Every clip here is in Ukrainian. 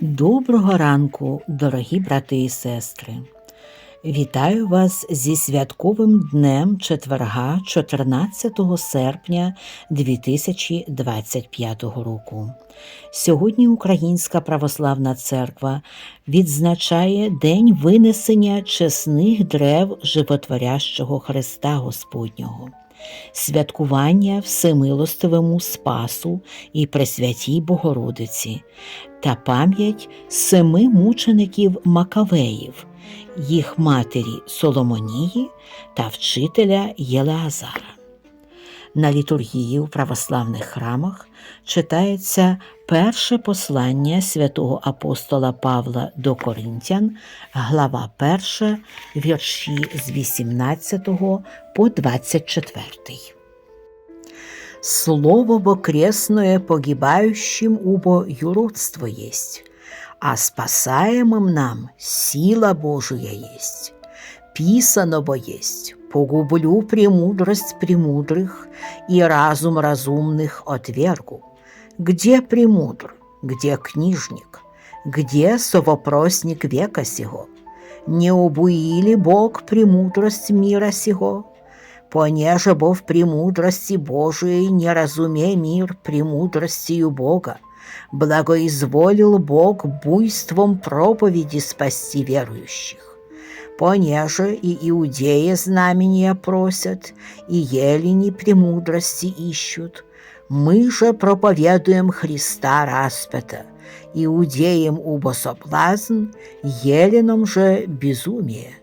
Доброго ранку, дорогі брати і сестри. Вітаю вас зі святковим днем четверга 14 серпня 2025 року. Сьогодні Українська православна церква відзначає День винесення чесних дерев животворящого Христа Господнього святкування Всемилостивому Спасу і Пресвятій Богородиці та пам'ять семи мучеників Макавеїв, їх матері Соломонії та вчителя Єлеазара. На літургії у православних храмах читається перше послання святого апостола Павла до Коринтян, глава 1, вірші з 18 по 24. Слово воскресное погибающим убо юродство есть, а спасаемым нам сила Божия есть. Писано бо есть, погублю премудрость премудрых и разум разумных отвергу. Где премудр, где книжник, где совопросник века сего? Не убуили Бог премудрость мира сего? Понеже бо в премудрости Божией не разуме мир премудростью Бога, благоизволил Бог буйством проповеди спасти верующих. Понеже и иудеи знамения просят, и елени премудрости ищут, мы же проповедуем Христа распята, иудеям убо соблазн, еленам же безумие.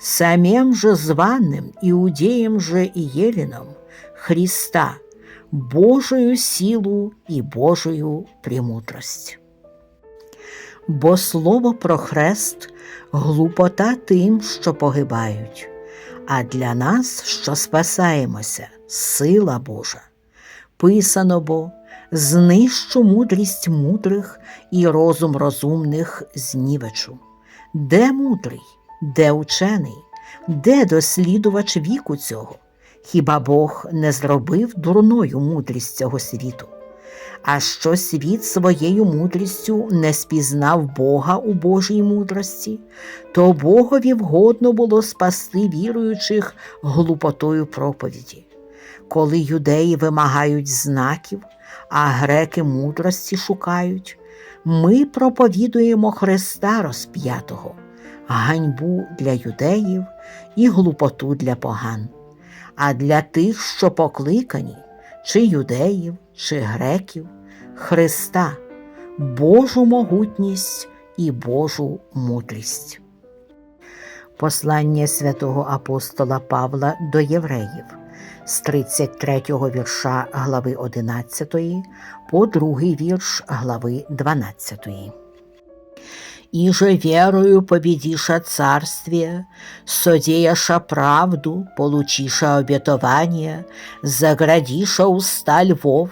Самим же званым иудеям же и еленам Христа, Божию силу і Божию премудрость. Бо слово про хрест глупота тим, що погибають, а для нас, що спасаємося, сила Божа. Писано бо знищу мудрість мудрих і розум розумних знівечу. Де мудрий, де учений, де дослідувач віку цього? Хіба Бог не зробив дурною мудрість цього світу? А що світ своєю мудрістю не спізнав Бога у Божій мудрості, то Богові вгодно було спасти віруючих глупотою проповіді. Коли юдеї вимагають знаків, а греки мудрості шукають, ми проповідуємо Христа розп'ятого, ганьбу для юдеїв і глупоту для поган. А для тих, що покликані, чи юдеїв, чи греків, Христа, Божу могутність і Божу мудрість. Послання святого апостола Павла до євреїв з 33 вірша глави 11 по другий вірш глави 12. И же верою победиша царствие, содеяша правду, получиша обетование, заградиша уста львов,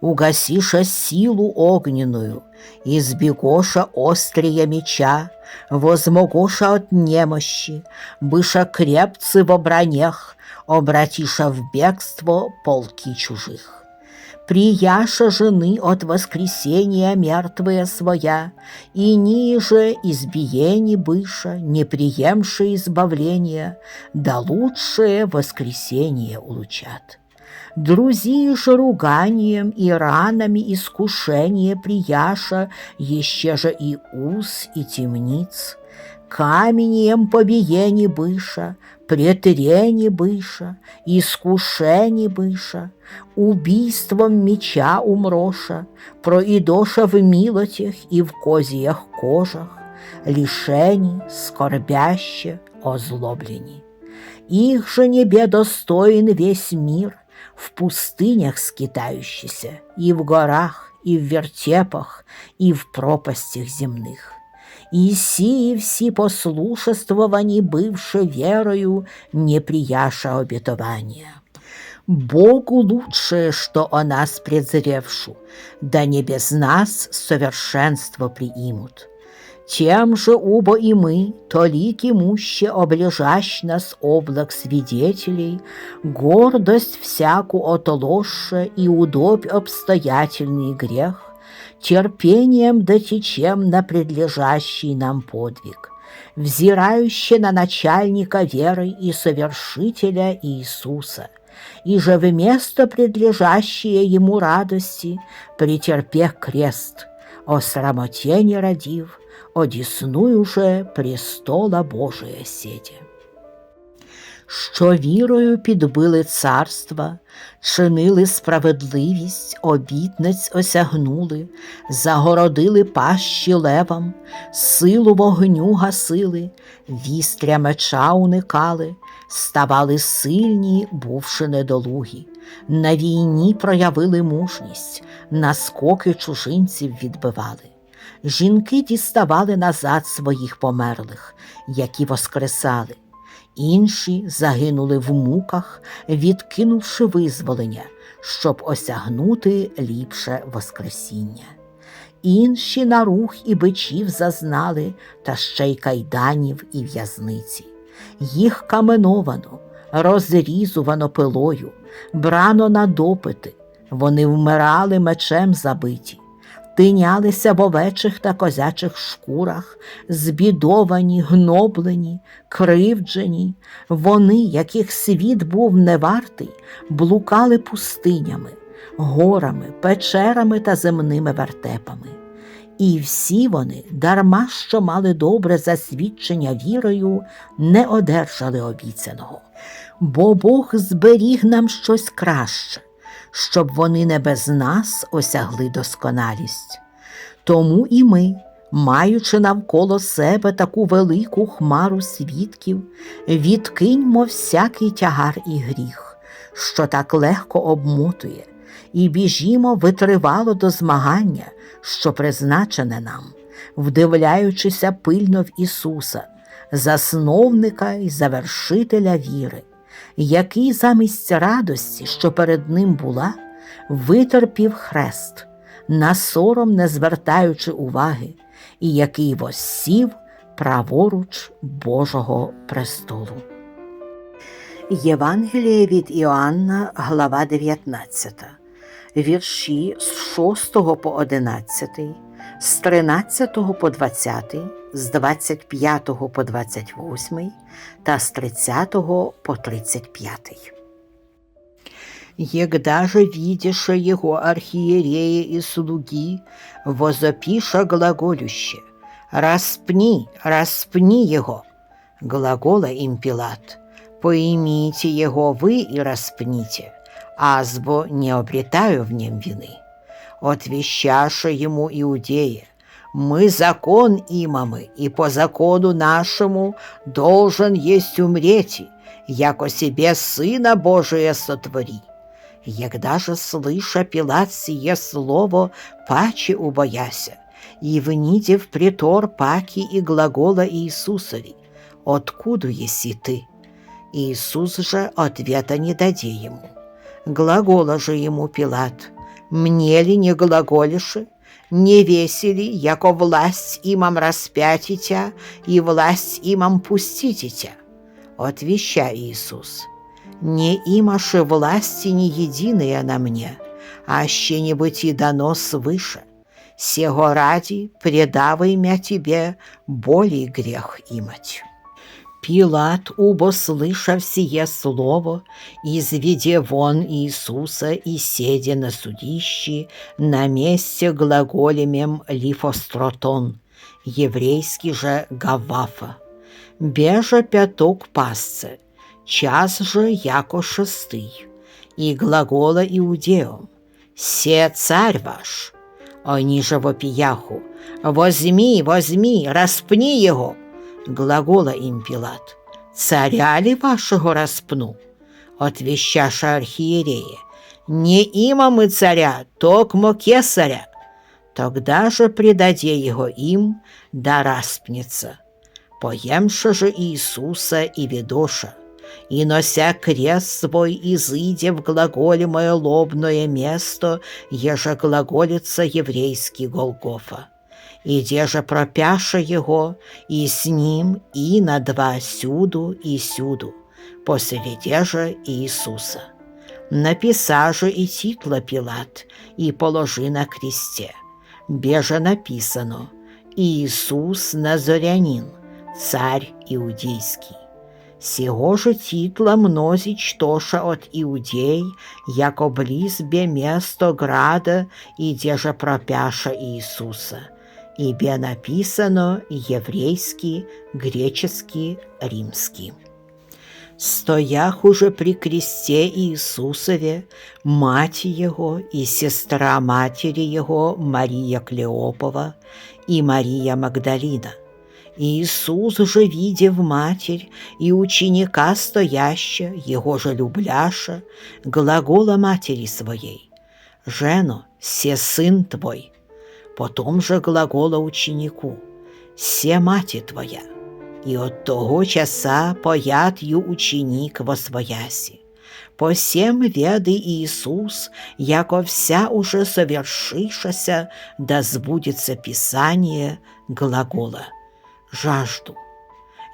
угасиша силу огненную, избегоша острия меча, возмогоша от немощи, быша крепцы в бранях, обратиша в бегство полки чужих прияша жены от воскресения мертвая своя, и ниже избиений быша, не приемши избавления, да лучшее воскресение улучат. Друзи же руганием и ранами искушение прияша, еще же и уз, и темниц, каменем побиени быша, претрени быша, искушени быша, убийством меча умроша, проидоша в милотях и в козьях кожах, лишені, скорбяще, озлоблені. Их же небе достоин весь мир, в пустынях скитающийся, и в горах, и в вертепах, и в пропастях земных. И сии все послушествовані, бывши верою, не прияша обетования. Богу лучшее, что о нас презревшу, да не без нас совершенство приимут. Тем же убо и мы, толики муще облежащ нас облак свидетелей, гордость всяку отоложше и удобь обстоятельный грех, терпением дотечем на предлежащий нам подвиг, взирающий на начальника веры и совершителя Иисуса, и же вместо предлежащие ему радости претерпе крест, о срамоте не родив, одісную же престола Божия сіді. Що вірою підбили царства, чинили справедливість, обітниць осягнули, загородили пащі левам, силу вогню гасили, вістря меча уникали, ставали сильні, бувши недолугі, на війні проявили мужність, наскоки чужинців відбивали. Жінки діставали назад своїх померлих, які воскресали, інші загинули в муках, відкинувши визволення, щоб осягнути ліпше Воскресіння. Інші на рух і бичів зазнали, та ще й кайданів і в'язниці. Їх каменовано, розрізувано пилою, брано на допити, вони вмирали мечем забиті тинялися в овечих та козячих шкурах, збідовані, гноблені, кривджені, вони, яких світ був невартий, блукали пустинями, горами, печерами та земними вертепами. І всі вони, дарма що мали добре засвідчення вірою, не одержали обіцяного, бо Бог зберіг нам щось краще щоб вони не без нас осягли досконалість. Тому і ми, маючи навколо себе таку велику хмару свідків, відкиньмо всякий тягар і гріх, що так легко обмотує, і біжімо витривало до змагання, що призначене нам, вдивляючися пильно в Ісуса, засновника і завершителя віри який замість радості, що перед ним була, витерпів хрест, на сором не звертаючи уваги, і який воссів праворуч Божого престолу. Євангеліє від Іоанна, глава 19, вірші з 6 по 11, з 13 по 20 з 25 по 28 та з 30 по 35. Егда же видиша его архиерея и слуги, возопиша глаголюще, «Распни, распни его!» Глагола им Пилат, «Поимите его вы и распните, азбо не обретаю в нем вины». Отвещаша ему Иудея, мы закон имамы, и по закону нашему должен есть умреть, яко себе Сына Божия сотвори. Егда же, слыша Пилат сие слово, паче убояся, и вните в притор паки и глагола Иисусови, «Откуда еси ты?» Иисус же ответа не даде ему. Глагола же ему Пилат, «Мне ли не глаголишь?» Не весели, яко власть имам распятитя и власть имам пустититя. Отвеща Иисус, не имаше власти не единая на мне, а ще не быть и дано свыше. Сего ради предавай мя тебе более грех имать. Пилат, убо слыша сие слово, изведе вон Иисуса и седе на судище на месте глаголемем лифостротон, еврейский же Гавафа. Бежа пяток пасце, час же яко шестый, и глагола иудеям, «Се царь ваш!» Они же вопияху, «Возьми, возьми, распни его!» Глагола им Пилат, «Царя ли вашего распну?» Отвещаша архиерея, «Не има мы царя, токмо кесаря». Тогда же предаде его им, да распнется. Поемша же Иисуса и ведоша, и нося крест свой, изыде в глаголе мое лобное место, еже глаголится еврейский Голгофа іде же пропяша його, і з ним і на два сюду і сюду, посреди же Иисуса. Написа же и титла Пилат, и положи на кресте. беже написано Иисус Назарянин, царь иудейский. Сего же титла мнозич тоша от иудей, яко близ бе место града, и де же пропяша Иисуса. И бе написано еврейский, греческий, римский. Стоях уже при кресте Иисусове, мать Его и сестра матери Его Мария Клеопова и Мария Магдалина. Иисус же, видев матерь и ученика стояща, Его же любляша, глагола матери своей, «Жено, се сын твой», потом же глагола ученику, «Се мати твоя». І от того часа поят ю ученик во свояси. По сем веды Иисус, яко вся уже совершишася, да сбудется Писание глагола «жажду».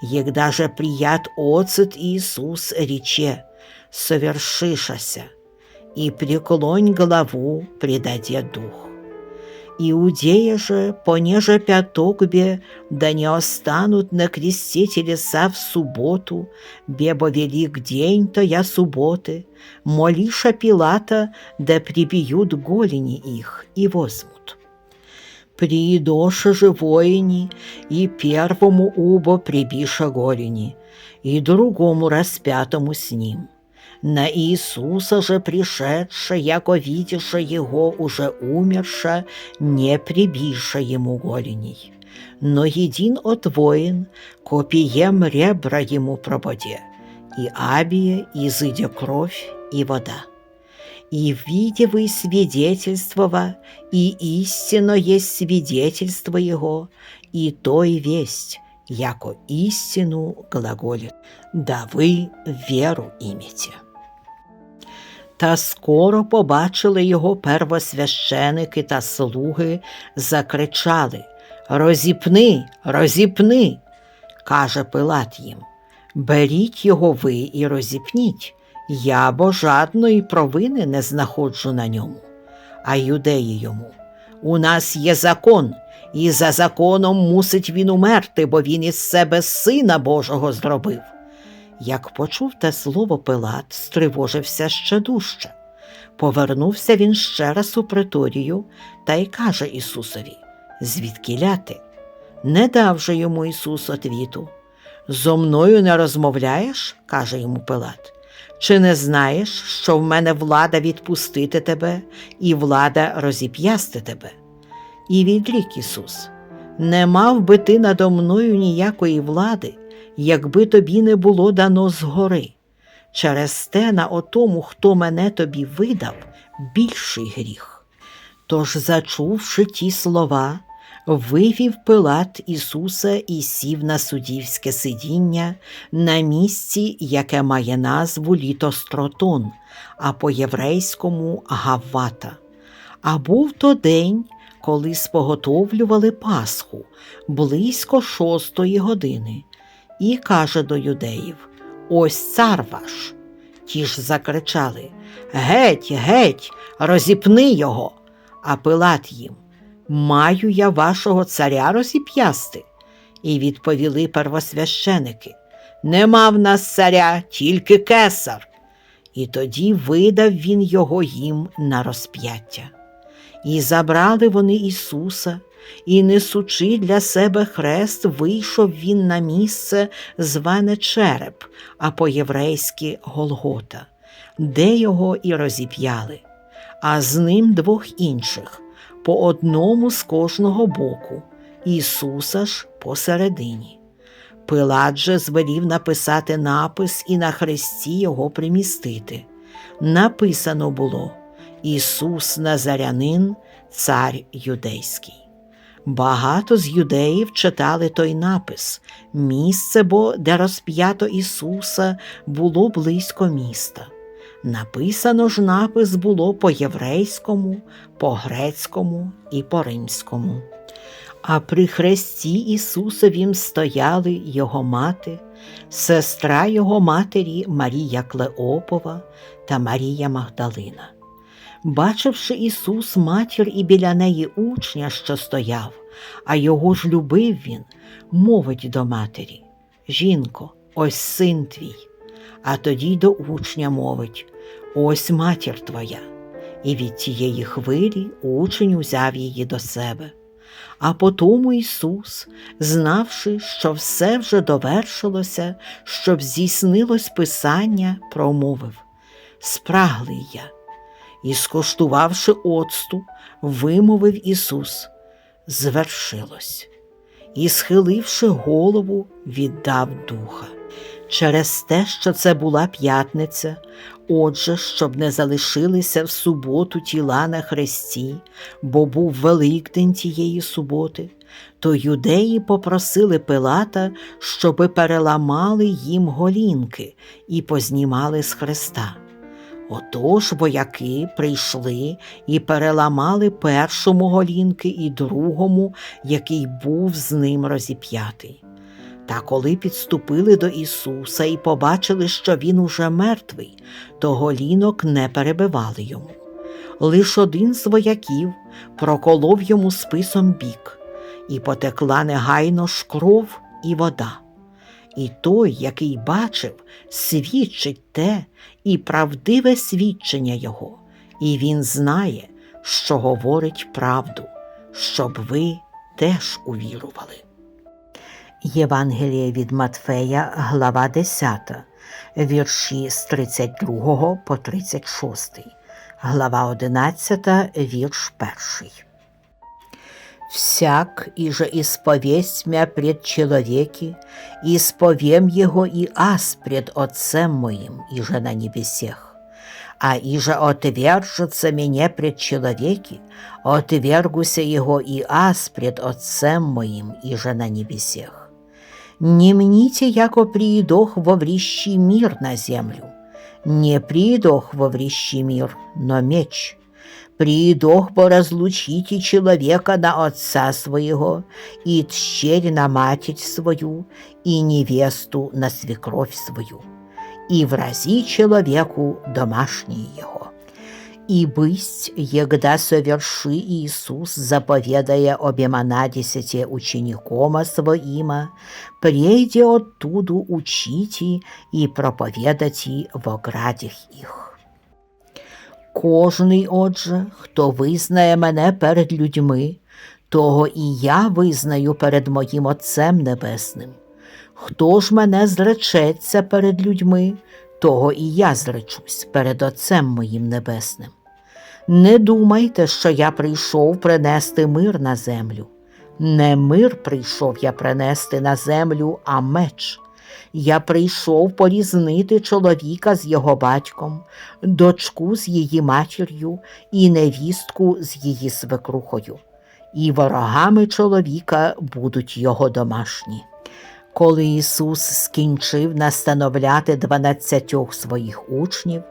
Егда же прият оцет Иисус рече «совершишася», и преклонь голову предаде дух. Иудея же, понеже пятокбе, да не останут на кресте телеса в субботу, бебо велик день, то я субботы, молиша Пилата, да прибьют голени их и возьмут. Приидоша же воини, и первому убо прибиша голени, и другому распятому с ним на Иисуса же пришедша, яко видиша Его уже умерша, не прибиша Ему голеней. Но един от воин, копием ребра Ему прободе, и абия изыдя кровь и вода. И видевый свидетельствова, и истинно есть свидетельство Его, и то и весть, яко истину глаголит, да вы веру имете. Та скоро побачили його первосвященики та слуги, закричали Розіпни, розіпни, каже Пилат їм. Беріть його ви і розіпніть, я бо жадної провини не знаходжу на ньому. А юдеї йому. У нас є закон, і за законом мусить він умерти, бо він із себе сина Божого зробив. Як почув те слово Пилат, стривожився ще дужче. Повернувся він ще раз у приторію та й каже Ісусові Звідки ляти? Не дав же йому Ісус отвіту. Зо мною не розмовляєш, каже йому Пилат. Чи не знаєш, що в мене влада відпустити тебе і влада розіп'ясти тебе? І відрік Ісус, не мав би ти надо мною ніякої влади якби тобі не було дано згори. Через те на отому, хто мене тобі видав, більший гріх. Тож, зачувши ті слова, вивів Пилат Ісуса і сів на суддівське сидіння на місці, яке має назву Літостротон, а по єврейському Гаввата. А був то день, коли споготовлювали Пасху близько шостої години і каже до юдеїв Ось цар ваш. Ті ж закричали Геть, геть, розіпни його. А Пилат їм Маю я вашого царя розіп'ясти. І відповіли первосвященики Нема в нас царя, тільки кесар. І тоді видав він його їм на розп'яття. І забрали вони Ісуса і, несучи для себе хрест, вийшов він на місце, зване череп, а по-єврейськи Голгота, де його і розіп'яли, а з ним двох інших, по одному з кожного боку, Ісуса ж посередині. Пилат же звелів написати напис і на хресті його примістити. Написано було Ісус Назарянин, цар юдейський. Багато з юдеїв читали той напис місце, бо де розп'ято Ісуса, було близько міста. Написано ж напис було по єврейському, по грецькому і по римському. А при хресті Ісусовім стояли Його мати, сестра Його матері Марія Клеопова та Марія Магдалина. Бачивши Ісус матір і біля неї учня, що стояв, а його ж любив він, мовить до матері Жінко, ось син твій. А тоді до учня мовить Ось матір твоя. І від тієї хвилі учень узяв її до себе. А потому Ісус, знавши, що все вже довершилося, щоб здійснилось Писання, промовив Спраглий я. І, скоштувавши оцту, вимовив Ісус Звершилось. І, схиливши голову, віддав духа. Через те, що це була п'ятниця, отже, щоб не залишилися в суботу тіла на хресті, бо був Великдень тієї суботи, то юдеї попросили Пилата, щоби переламали їм голінки і познімали з хреста. Отож вояки прийшли і переламали першому голінки і другому, який був з ним розіп'ятий. Та коли підступили до Ісуса і побачили, що Він уже мертвий, то голінок не перебивали йому. Лиш один з вояків проколов йому списом бік, і потекла негайно ж кров і вода. І той, який бачив, свідчить те і правдиве свідчення його, і він знає, що говорить правду, щоб ви теж увірували. Євангеліє від Матфея, глава 10, вірші з 32 по 36, глава 11, вірш 1. Всяк, иже исповесть мя пред человеки, исповем его и аз пред Отцем моим, иже на небесех. А иже отвержется меня пред человеки, отвергуся его и аз пред Отцем моим, иже на небесех. Не мните, яко приидох во врищий мир на землю, не приидох во врищий мир, но меч. Приидох бо разлучите человека на отца своего, и тщерь на матерь свою, и невесту на свекровь свою, и врази человеку домашнее его. И бысть, егда соверши Иисус, заповедая обемана десяте ученикома своима, прейде оттуду учите и проповедати в оградях их. Кожний, отже, хто визнає мене перед людьми, того і я визнаю перед моїм Отцем Небесним. Хто ж мене зречеться перед людьми, того і я зречусь перед Отцем моїм Небесним. Не думайте, що я прийшов принести мир на землю. Не мир прийшов я принести на землю, а меч. Я прийшов порізнити чоловіка з його батьком, дочку з її матір'ю і невістку з її свекрухою, і ворогами чоловіка будуть його домашні. Коли Ісус скінчив настановляти дванадцятьох своїх учнів,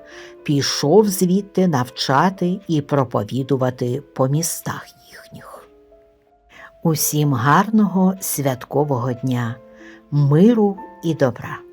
пішов звідти навчати і проповідувати по містах їхніх. Усім гарного святкового дня, миру і добра.